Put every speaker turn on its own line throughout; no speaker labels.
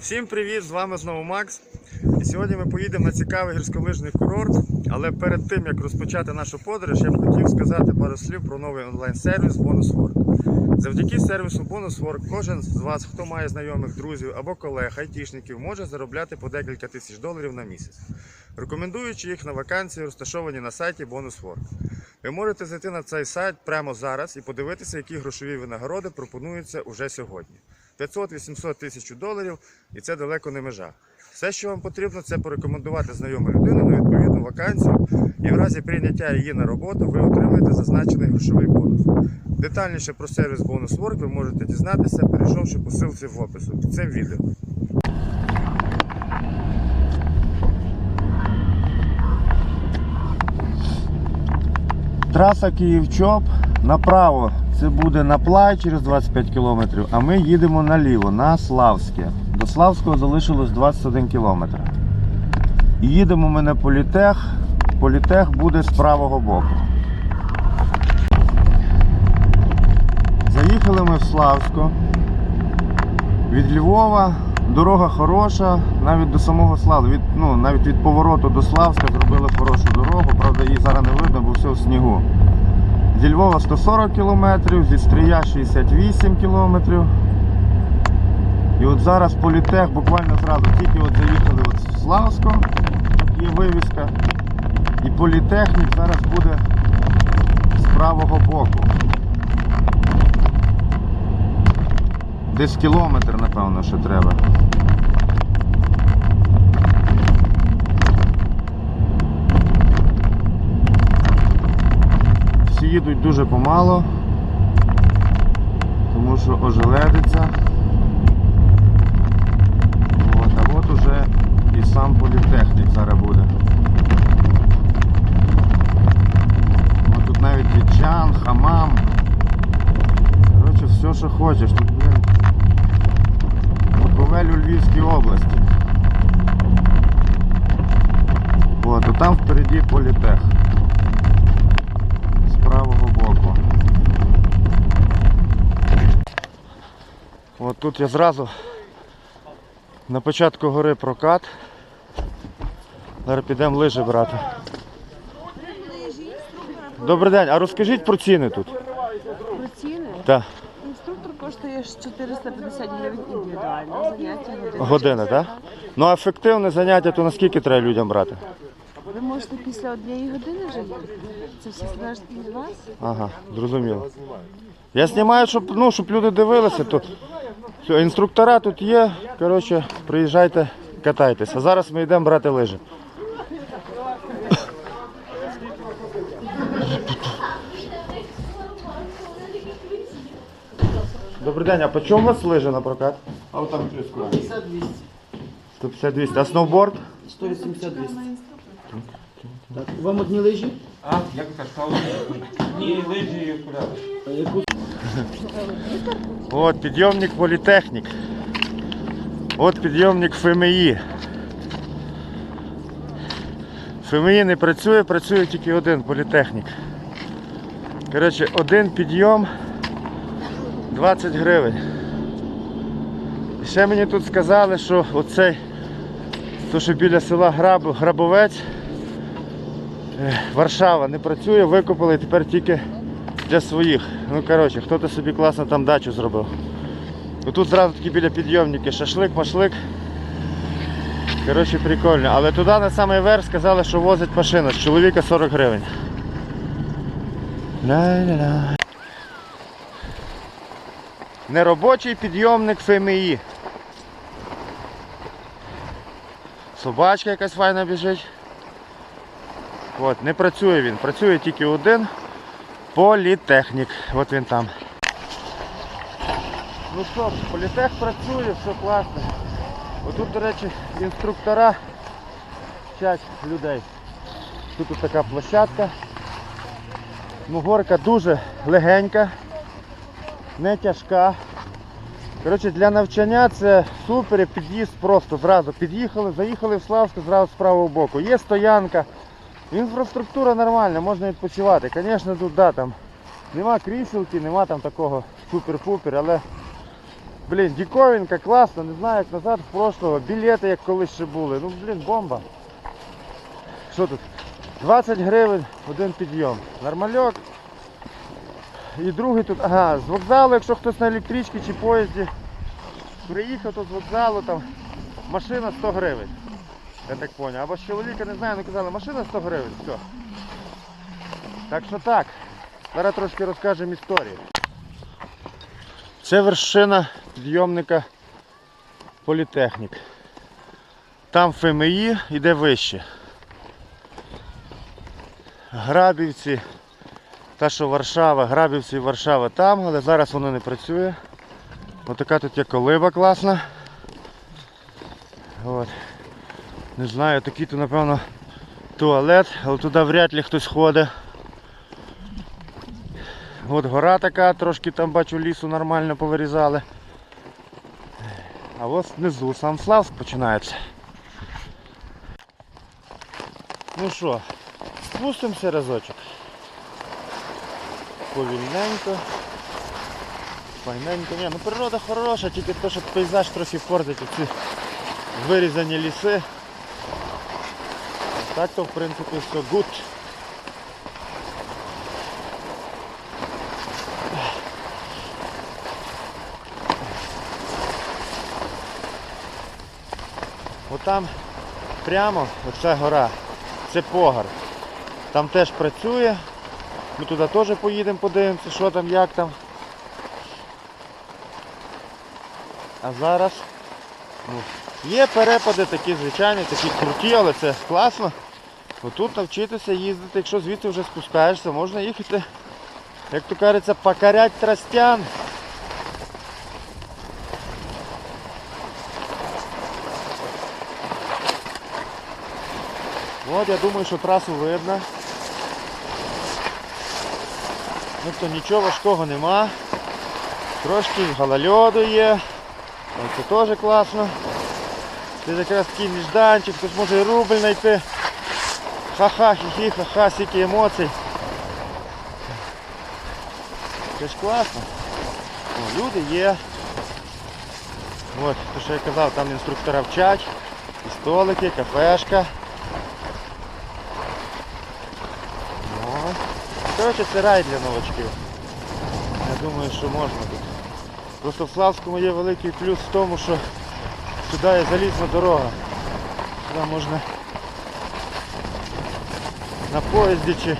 Всім привіт! З вами знову Макс. І сьогодні ми поїдемо на цікавий гірськолижний курорт. Але перед тим як розпочати нашу подорож, я б хотів сказати пару слів про новий онлайн-сервіс BonusWork. Завдяки сервісу BonusWork кожен з вас, хто має знайомих друзів або колег, айтішників, може заробляти по декілька тисяч доларів на місяць, рекомендуючи їх на вакансії, розташовані на сайті BonusWork. Ви можете зайти на цей сайт прямо зараз і подивитися, які грошові винагороди пропонуються уже сьогодні. 500-800 тисяч доларів, і це далеко не межа. Все, що вам потрібно, це порекомендувати знайому людину на відповідну вакансію, і в разі прийняття її на роботу ви отримаєте зазначений грошовий бонус. Детальніше про сервіс Bonus Work ви можете дізнатися, перейшовши по ссылці в опису під цим відео. Траса Київ-Чоп направо. Це буде на плай через 25 км, а ми їдемо наліво, на Славське. До Славського залишилось 21 км. І їдемо ми на Політех. Політех буде з правого боку. Заїхали ми в Славсько. Від Львова дорога хороша, навіть до самого Славу, від, ну, навіть від повороту до Славська зробили хорошу дорогу, правда її зараз не видно, бо все в снігу. Зі Львова 140 км, зі Стрия 68 км. І от зараз політех буквально зразу тільки от заїхали от в Славсько, тут є вивіска. І політехнік зараз буде з правого боку. Десь кілометр, напевно, що треба. Їдуть дуже помало, тому що ожеледиться. От, а от уже і сам політехнік зараз буде. От тут навіть вічан, хамам. Коротше, все, що хочеш. Тут, блин, Буковель у Львівській області. От, а там впереді політех. З правого боку. От тут я зразу на початку гори прокат. Зараз підемо лижі брати. Добрий день, а розкажіть про ціни тут.
Про ціни?
Так,
Інструктор коштує 450 гривень індивідуально, заняття година.
година, так? Ну а ефективне заняття, то наскільки треба людям брати?
Ви можете після однієї години вже їхати. Це все залежить від вас.
Ага, зрозуміло. Я знімаю, щоб, ну, щоб люди дивилися тут. Все, інструктора тут є. Коротше, приїжджайте, катайтеся. А зараз ми йдемо брати лижі. Добрий день, а по чому у вас лижі на прокат?
А вот там прескурант.
150-200. А сноуборд?
180 200. Так, вам одні лижі?
А, як кажу, ні, лижі і окуляри.
А яку?
От підйомник політехнік. От підйомник ФМІ. ФМІ не працює, працює тільки один політехнік. Коротше, один підйом 20 гривень. І ще мені тут сказали, що оцей, то що біля села Граб, Грабовець, е, Варшава не працює, викупили тепер тільки для своїх. Ну коротше, хто-то собі класно там дачу зробив. Ну, Тут зразу такі біля підйомники, шашлик, машлик. Коротше, прикольно. Але туди на самий верх сказали, що возить машина з чоловіка 40 гривень. Ля-ля-ля. Неробочий підйомник ФМІ. Собачка якась файна біжить. От, не працює він, працює тільки один політехнік. От він там. Ну що, політех працює, все класно. Отут, до речі, інструктора вчать людей. Тут от така площадка. Ну, горка дуже легенька, не тяжка. Коротше, для навчання це супер, під'їзд просто зразу. Під'їхали, заїхали в Славську зразу з правого боку. Є стоянка, інфраструктура нормальна, можна відпочивати. Звісно, тут да, там нема кріселки, нема там такого супер-пупер, але Блін, диковинка, класно, не знаю, як назад в прошлого. Білети як колись ще були. Ну, блін, бомба. Що тут? 20 гривень один підйом. Нормальок. І другий тут, ага, з вокзалу, якщо хтось на електричці чи поїзді приїхав, то з вокзалу там машина 100 гривень. Я так поняв. Або з чоловіка не знаю, ну казали, машина 100 гривень, все. Так що так. Зараз трошки розкажемо історію. Це вершина підйомника Політехнік. Там ФМІ йде вище. Грабівці, та що Варшава, Грабівці і Варшава там, але зараз воно не працює. Отака тут є колиба класна. От. Не знаю, такий то напевно туалет, але туди вряд ли хтось ходить. От гора така, трошки там бачу лісу нормально повирізали. А ось внизу сам Славськ починається. Ну що, спустимося разочок. Повільненько. Файненько. Ні, ну природа хороша, тільки то, що пейзаж трохи портить ці вирізані ліси. Так то в принципі все good. Отам прямо оця гора, це погар. Там теж працює. Ми туди теж поїдемо, подивимося, що там, як там. А зараз ну, є перепади такі звичайні, такі круті, але це класно. Отут навчитися їздити, якщо звідти вже спускаєшся, можна їхати, як то кажеться, покорять тростян. От я думаю, що трасу видно. Ну то нічого важкого нема. Трошки голольоду є. Це теж класно. Це якраз такий міжданчик, хтось може і рубль знайти. Ха-ха, хі-хі, ха-ха, стільки емоцій. Це ж класно. О, люди є. От, то що я казав, там інструктора вчать, і столики, кафешка. О. Коротше, це рай для новачків. Я думаю, що можна тут. Просто в Славському є великий плюс в тому, що сюди є залізна дорога. Сюди можна на поїзді чи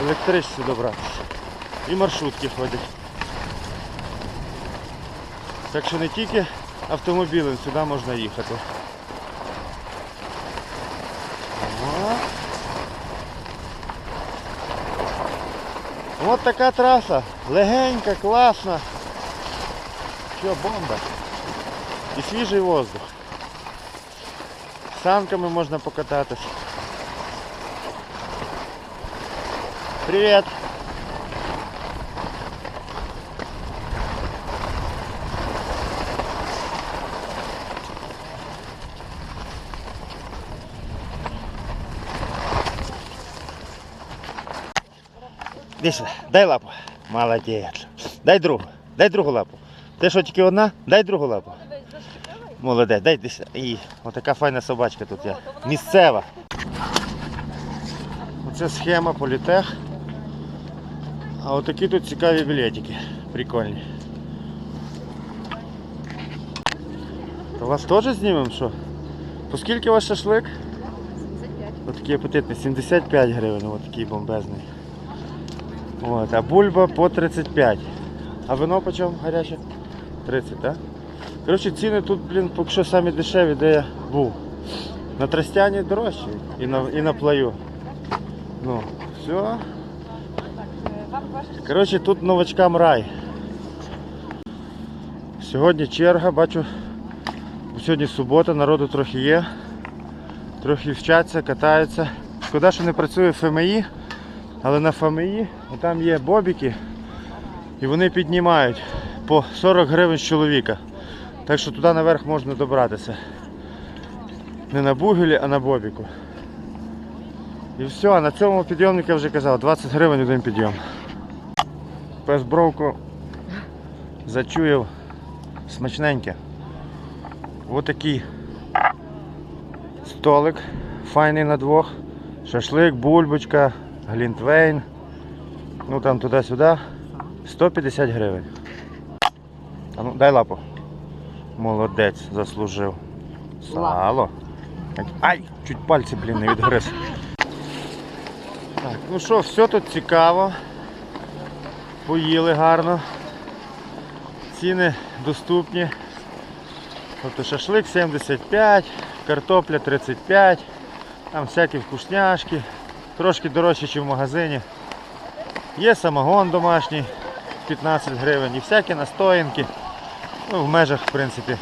електричці добратися. І маршрутки ходять. Так що не тільки автомобілем сюди можна їхати. О. От така траса. Легенька, класна. Що, бомба. І свіжий воздух. Санками можна покататись. Привіт! Іди дай лапу. Молодець. Дай другу. Дай другу лапу. Ти що, тільки одна? Дай другу лапу. Молодець, дай. І отака файна собачка тут є. Місцева. Оце схема політех. А отакі тут цікаві білетики. Прикольні. То вас теж знімемо що? По скільки ваш шашлик? Отакий апетитний, 75 гривень, отакий бомбезний. От, а бульба по 35. А вино по чому гаряче? 30, так? Коротше, ціни тут, блін, поки що самі дешеві, де я був. На Тростяні дорожчі і на, і на плаю. Ну, все. Коротше, тут новачкам рай. Сьогодні черга, бачу, сьогодні субота, народу трохи є. Трохи вчаться, катаються. Шкода, що не працює ФМІ, але на ФМІ там є бобіки і вони піднімають по 40 гривень з чоловіка. Так що туди наверх можна добратися. Не на бугелі, а на бобіку. І все, на цьому підйомнику я вже казав, 20 гривень один підйом. Пес бровку зачуяв смачненьке. Ось такий столик файний на двох. Шашлик, бульбочка, глінтвейн. Ну там туди-сюди. 150 гривень. А ну, дай лапу. Молодець, заслужив. Сало. Ай, чуть пальці, блін, не відгриз. Так, ну що, все тут цікаво. Поїли гарно. Ціни доступні. Тобто шашлик 75, картопля 35, там всякі вкусняшки, трошки дорожче, ніж в магазині. Є самогон домашній 15 гривень і всякі настоянки. Ну, в межах, в принципі,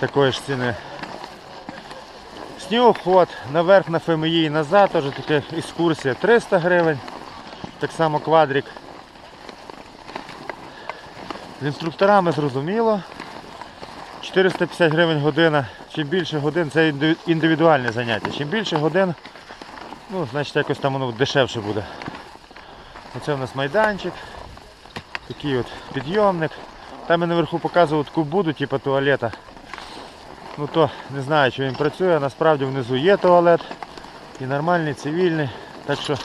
такої ж ціни. Снігоход наверх на ФМІ і назад, теж така екскурсія 300 гривень. Так само квадрик. З інструкторами зрозуміло. 450 гривень година. Чим більше годин, це індивідуальне заняття. Чим більше годин, ну, значить якось там воно дешевше буде. Оце у нас майданчик. Такий от підйомник. Там я наверху показував таку буду, типу туалета. Ну то не знаю, чи він працює, насправді внизу є туалет. І нормальний, цивільний. Так що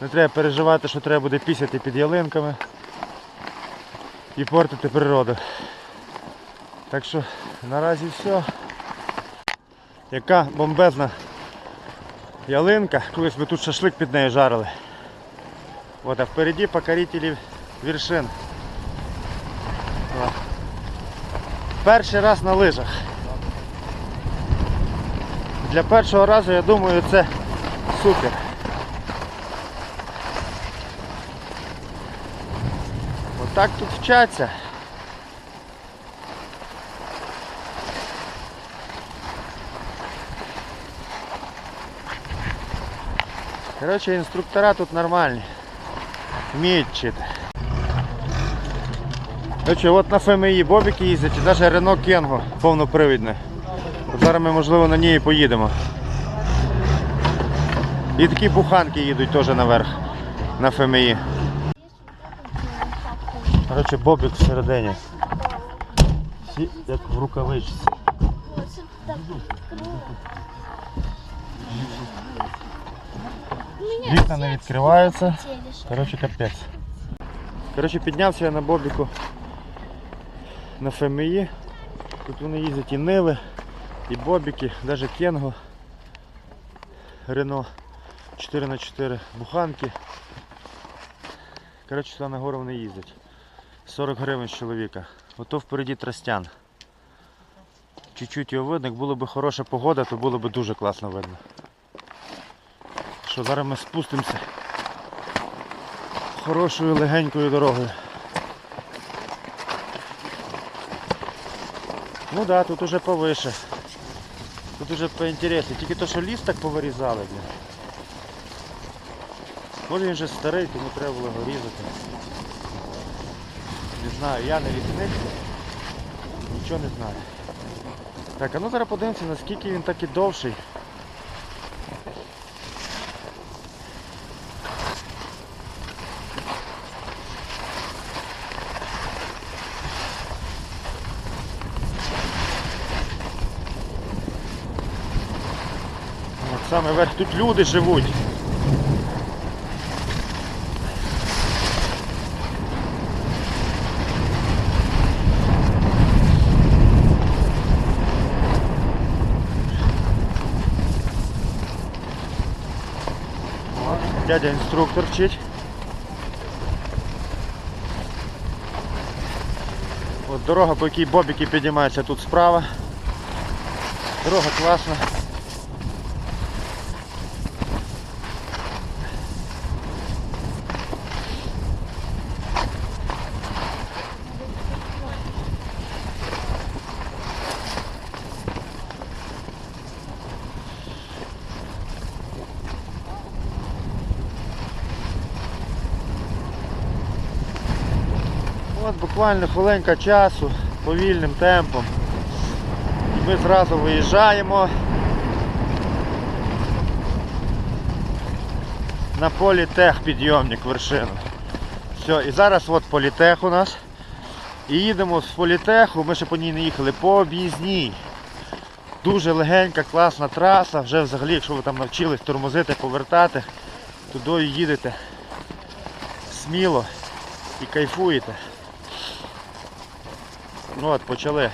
не треба переживати, що треба буде пісяти під ялинками і портити природу. Так що наразі все. Яка бомбезна ялинка. Колись ми тут шашлик під нею жарили. От, а впереді покорителі вершин. От. Перший раз на лижах. Для першого разу я думаю це супер. Отак тут вчаться. Коротше, інструктора тут нормальні. Вміють вчити. Коротше, от на ФМІ бобіки їздять, і навіть Рено Кенго повнопривідне. Зараз ми можливо на ній поїдемо. І такі буханки їдуть теж наверх на ФМІ. Коротше, бобік всередині. Всі як в рукавичці. Вікна не відкриваються. Коротше, капець. Коротше, піднявся я на бобіку на ФМІ. Тут вони їздять і Ниви, і Бобіки, навіть Кенго, Рено 4х4 буханки. Коротше, сюди на гору вони їздять. 40 гривень з чоловіка. Ото впереді Тростян. Чуть-чуть його видно, як було б хороша погода, то було б дуже класно видно. Що зараз ми спустимося хорошою легенькою дорогою. Ну так, да, тут уже повыше. Тут уже поінтересніше. Тільки то, що ліс так повирізали. Блін. Може він вже старий, тому треба було його різати. Не знаю, я не лісник. Нічого не знаю. Так, а ну зараз подивимося, наскільки він такий довший. От саме верх тут люди живуть. Дядя інструктор вчить. От дорога, по якій бобіки підіймаються тут справа. Дорога класна. От буквально хвилинка часу, повільним темпом. І ми зразу виїжджаємо на політех підйомник вершину. Все, і зараз от політех у нас. І їдемо з політеху, ми ще по ній не їхали, по об'їзній. Дуже легенька, класна траса. Вже взагалі, якщо ви там навчились тормозити, повертати, туди їдете сміло і кайфуєте. Ну от, почали.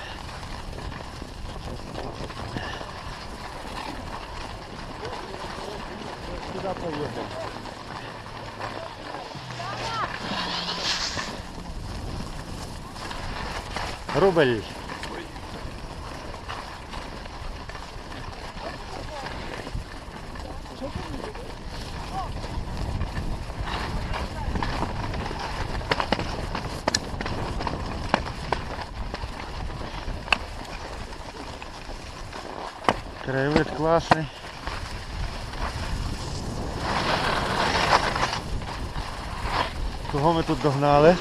Рубль. Класний. Кого ми тут догнали?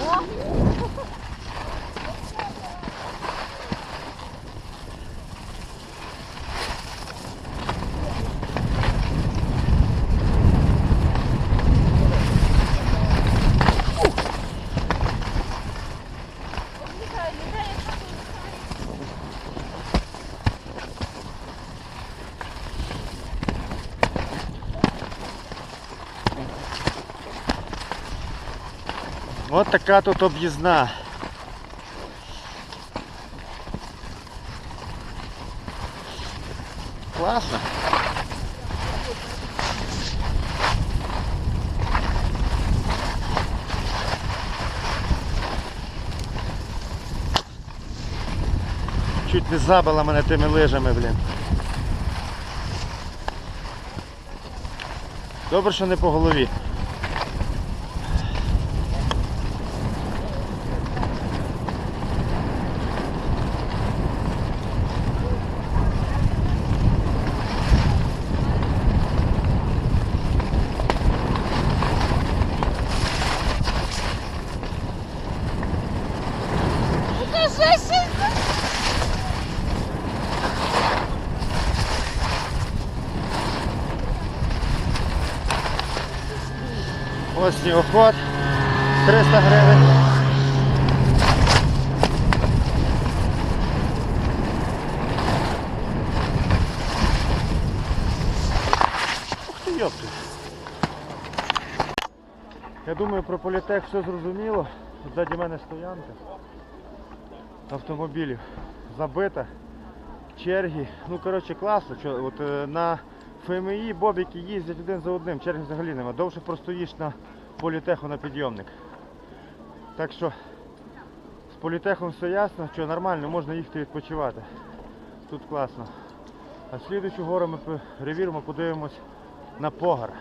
От така тут об'їзна. Класно. Чуть не забила мене тими лижами, блін. Добре, що не по голові. Ось снігоход. 300 гривень. Ух ти йопти. Я думаю про політех все зрозуміло. Ззаді мене стоянка автомобілів забита, черги. Ну коротше класно. Що, от, е, на ФМІ бобіки їздять один за одним, черги взагалі нема. Довше простоїш на політеху на підйомник. Так що з політехом все ясно, що нормально, можна їхати відпочивати. Тут класно. А слідуючу гору ми перевіримо, подивимось на погар.